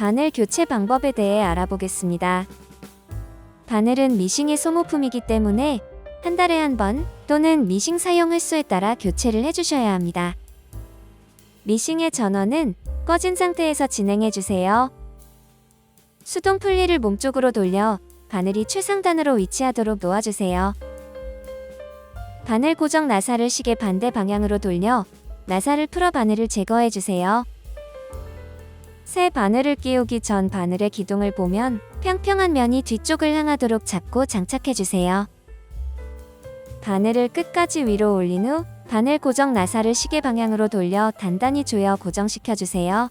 바늘 교체 방법에 대해 알아보겠습니다. 바늘은 미싱의 소모품이기 때문에 한 달에 한 번 또는 미싱 사용 횟수에 따라 교체를 해주셔야 합니다. 미싱의 전원은 꺼진 상태에서 진행해 주세요. 수동 풀리를 몸쪽으로 돌려 바늘이 최상단으로 위치하도록 놓아주세요. 바늘 고정 나사를 시계 반대 방향으로 돌려 나사를 풀어 바늘을 제거해 주세요. 새 바늘을 끼우기 전 바늘의 기둥을 보면 평평한 면이 뒤쪽을 향하도록 잡고 장착해 주세요. 바늘을 끝까지 위로 올린 후 바늘 고정 나사를 시계 방향으로 돌려 단단히 조여 고정시켜 주세요.